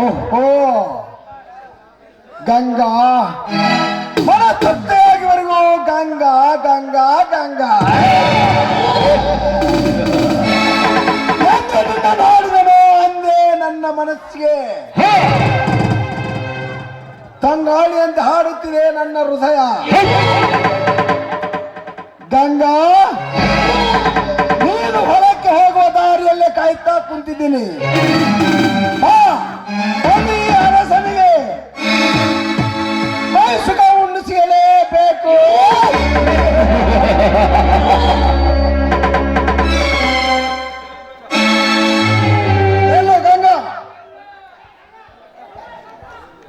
ಓಹೋ ಗಂಗಾ ಮನ ಗಂಗಾ ಗಂಗಾ ಗಂಗಾ ಅಂದೇ ನನ್ನ ಮನಸ್ಸಿಗೆ ತಂಗಾಳಿ ಅಂತ ಹಾಡುತ್ತಿದೆ ನನ್ನ ಹೃದಯ ಗಂಗಾ! ನೀನು ಹೊಲಕ್ಕೆ ಹೋಗುವ ದಾರಿಯಲ್ಲೇ ಕಾಯ್ತಾ ಕುಂತಿದ್ದೀನಿ. ಅರಸನಿಗೆ. ಮೈಸುಗ ಉಣ್ಣಿಸಲೇಬೇಕು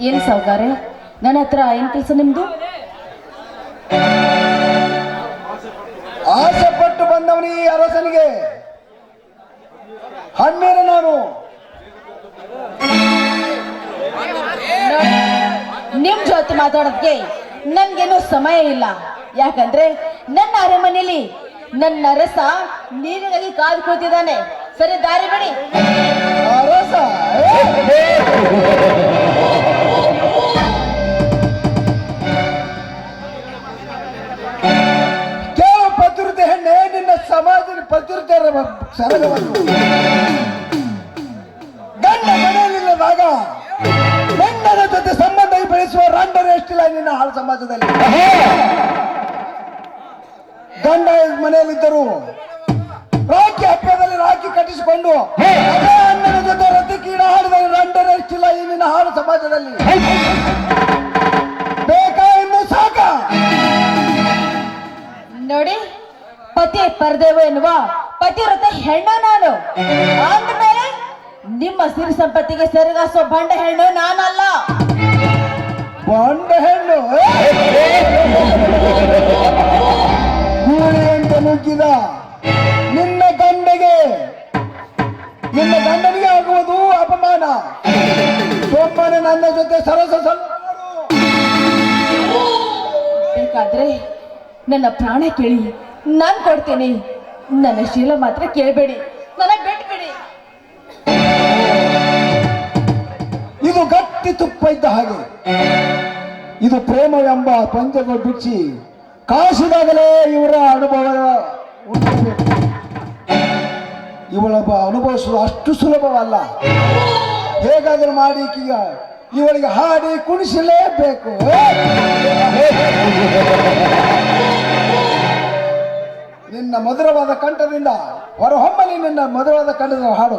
ಏನ್ ಸಾವುಕಾರೆ ನನ್ನ ಹತ್ರ ಏನ್ ಕೆಲಸ ನಿಮ್ದು? ಆಸೆ ಪಟ್ಟು ಬಂದವನಿ ಈ ಅರಸನಿಗೆ. ಹಣ್ಮೇರ ನಾನು. ನಿಮ್ ಜೊತೆ ಮಾತಾಡೋದಕ್ಕೆ ನನ್ಗೇನು ಸಮಯ ಇಲ್ಲ. ಯಾಕಂದ್ರೆ ನನ್ನ ಅರಮನೆಯಲ್ಲಿ ನನ್ನ ಅರಸ ನೀರಿನಲ್ಲಿ ಕಾದು ಕೂತಿದ್ದಾನೆ. ಸರಿ ದಾರಿ ಬಿಡಿ. ಅರಸ. ಸರಗವನ್ನು. ಗಂಡ ಮನೆಯಲ್ಲಿಲ್ಲದಾಗ ಗಂಡನ ಜೊತೆ ಸಂಬಂಧ ಬೆಳೆಸುವ ರಂಡರು ಎಷ್ಟಿಲ್ಲ ನಿನ್ನ ಹಾಳು ಸಮಾಜದಲ್ಲಿ. ಗಂಡ ಮನೆಯಲ್ಲಿದ್ದರು ರಾಖಿ ಹಬ್ಬದಲ್ಲಿ ರಾಖಿ ಕಟ್ಟಿಸಿಕೊಂಡು ಅಣ್ಣನ ಜೊತೆ ರಥಕ್ಕೀಡ ಹಾಡಿದ ರಂಡರು ಎಷ್ಟಿಲ್ಲ ನಿನ್ನ ಹಾಳು ಸಮಾಜದಲ್ಲಿ. ಬೇಕಾ ಇನ್ನು ಸಾಕ? ನೋಡಿ, ಪತಿ ಪರದೇವ ಎನ್ನುವ ಪತಿವ್ರತ ಹೆಣ್ಣು ನಾನು. ಅಂದ್ಮೇಲೆ ನಿಮ್ಮ ಸಿರಿ ಸಂಪತ್ತಿಗೆ ಸರಿಗಾಸೋ ಬಂಡ ಹೆಣ್ಣು ನಾನಲ್ಲ. ಬಂಡ ಹೆಣ್ಣು? ಗೂಳಿ ಅಂತ ನುಗ್ಗಿದ ನಿನ್ನ ಗಂಡಗೆ. ನಿನ್ನ ಗಂಡನಿಗೆ ಆಗುವುದು ಅಪಮಾನ. ಸೋಮನೆ ನನ್ನ ಜೊತೆ ಸರಸ. ಬೇಕಾದ್ರೆ ನನ್ನ ಪ್ರಾಣ ಕೇಳಿ ನಾನ್ ಕೊಡ್ತೇನೆ. ನನ್ನ ಶೀಲ ಮಾತ್ರ ಕೇಳಬೇಡಿ. ನನಗೆ ಬಿಟ್ಬಿಡಿ. ಇದು ಗಟ್ಟಿ ತುಪ್ಪ ಇದ್ದ ಹಾಗೆ. ಇದು ಪ್ರೇಮ ಎಂಬ ಪಂಜಗ ಬಿಚ್ಚಿ ಕಾಸಿದಾಗಲೇ ಇವರ ಅನುಭವ ಇವಳೊಬ್ಬ ಅನುಭವಿಸುವುದು ಅಷ್ಟು ಸುಲಭವಲ್ಲ. ಹೇಗಾದರೂ ಮಾಡಿ ಇವಳಿಗೆ ಹಾಡಿ ಕುಣಿಸಲೇಬೇಕು. ನಿನ್ನ ಮಧುರವಾದ ಕಂಠದಿಂದ ಹೊರಹೊಮ್ಮಲಿ ನಿನ್ನ ಮಧುರವಾದ ಕಂಠದ ಹಾಡು.